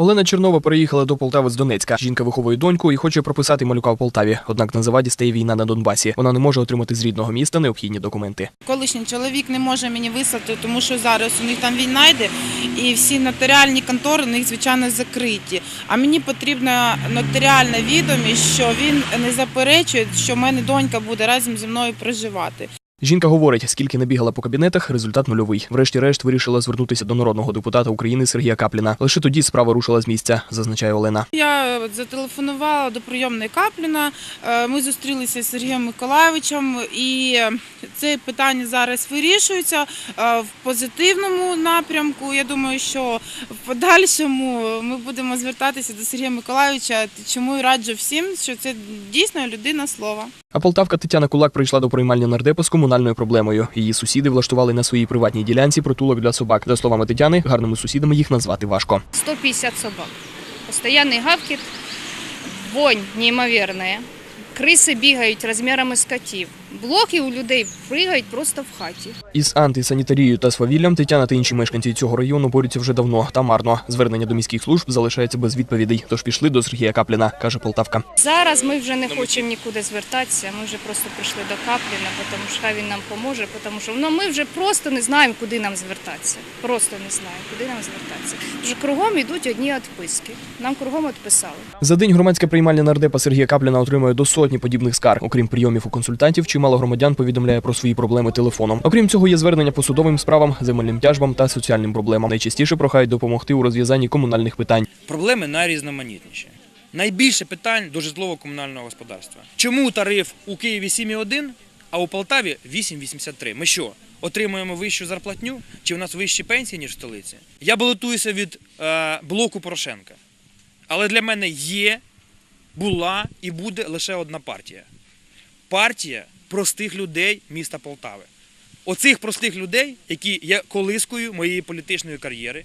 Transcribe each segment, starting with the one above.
Олена Чернова переїхала до Полтави з Донецька. Жінка виховує доньку і хоче прописати малюка в Полтаві. Однак на заваді стає війна на Донбасі. Вона не може отримати з рідного міста необхідні документи. Колишній чоловік не може мені вислати, тому що зараз у них там війна йде, і всі нотаріальні контори у них, звичайно, закриті. А мені потрібна нотаріальна відомість, що він не заперечує, що в мене донька буде разом зі мною проживати. Жінка говорить, скільки не бігала по кабінетах, результат нульовий. Врешті-решт вирішила звернутися до народного депутата України Сергія Капліна. Лише тоді справа рушила з місця, зазначає Олена. Я зателефонувала до прийомної Капліна. е, Ми зустрілися з Сергієм Миколайовичем, і це питання зараз вирішується е, в позитивному напрямку. Я думаю, що в подальшому ми будемо звертатися до Сергія Миколайовича. Чому і раджу всім, що це дійсно людина слова. А полтавка Тетяна Кулак прийшла до приймальні нардепа з комунальною проблемою. Її сусіди влаштували на своїй приватній ділянці притулок для собак. За словами Тетяни, гарними сусідами їх назвати важко. 150 собак. Постоянний гавкіт, вонь неймовірна. Криси бігають розмірами з котів. Блоки у людей пригають просто в хаті. Із антисанітарією та свавіллям Тетяна та інші мешканці цього району борються вже давно та марно. Звернення до міських служб залишається без відповідей. Тож пішли до Сергія Капліна, каже Полтавка. Зараз ми вже не хочемо нікуди звертатися. Ми вже просто прийшли до Капліна, тому що хай він нам поможе, тому що ну, ми вже просто не знаємо, куди нам звертатися. Просто не знаємо, куди нам звертатися. Вже кругом йдуть одні відписки. Нам кругом відписали. За день громадська приймальня нардепа Сергія Капліна отримує до сотні подібних скарг. Окрім прийомів у консультантів, чимало громадян повідомляє про свої проблеми телефоном. Окрім цього, є звернення по судовим справам, земельним тяжбам та соціальним проблемам. Найчастіше прохають допомогти у розв'язанні комунальних питань. Проблеми найрізноманітніші. Найбільше питань до житлово-комунального господарства. Чому тариф у Києві 7,1, а у Полтаві 8,83? Ми що, отримуємо вищу зарплатню? Чи у нас вищі пенсії, ніж в столиці? Я балотуюся від е, блоку Порошенка. Але для мене є, була і буде лише одна партія. Партія простих людей міста Полтави. Оцих простих людей, які є колискою моєї політичної кар'єри,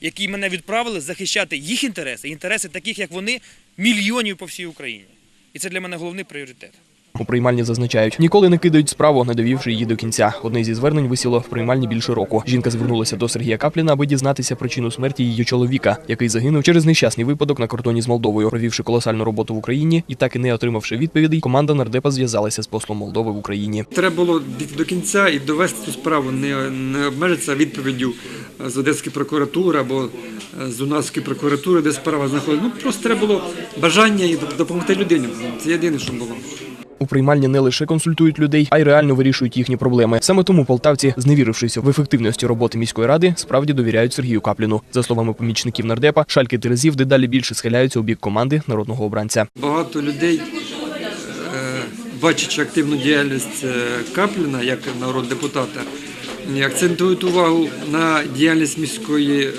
які мене відправили захищати їх інтереси, інтереси таких, як вони, мільйонів по всій Україні. І це для мене головний пріоритет. У приймальні зазначають, ніколи не кидають справу, не довівши її до кінця. Одне зі звернень висіло в приймальні більше року. Жінка звернулася до Сергія Капліна, аби дізнатися причину смерті її чоловіка, який загинув через нещасний випадок на кордоні з Молдовою. Провівши колосальну роботу в Україні і так і не отримавши відповідей, команда нардепа зв'язалася з послом Молдови в Україні. Треба було до кінця і довести цю справу, не, не обмежитися відповіддю з Одеської прокуратури або з Дунайської прокуратури, де справа знаходиться. Ну просто треба було бажання і допомогти людині. Це єдине, що було. У приймальні не лише консультують людей, а й реально вирішують їхні проблеми. Саме тому полтавці, зневірившись в ефективності роботи міської ради, справді довіряють Сергію Капліну. За словами помічників нардепа, шальки терезів дедалі більше схиляються у бік команди народного обранця. Багато людей, е, бачачи активну діяльність е, Капліна як народного депутата, акцентують увагу на діяльність міської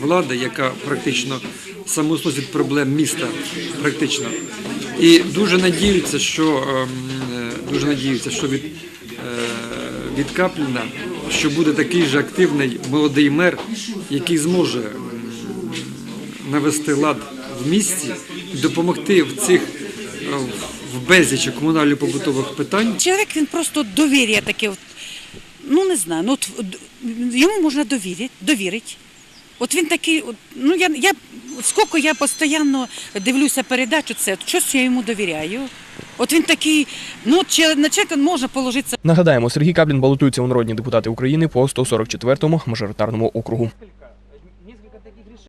влади, яка практично самосносить проблем міста. Практично. І дуже надіються, що ем, е, дуже надіються, що від, е, від Капліна, що буде такий же активний молодий мер, який зможе навести лад в місті допомогти в цих е, в безлічі комунально-побутових питань. Чоловік він просто довір'я таке. Ну не знаю, ну от, йому можна довірити, довірити. От він такий, ну я, я скільки я постійно дивлюся передачу, це щось я йому довіряю. От він такий, ну чи на чоловіка може положитися. Нагадаємо, Сергій Каблін балотується у народні депутати України по 144-му мажоритарному округу.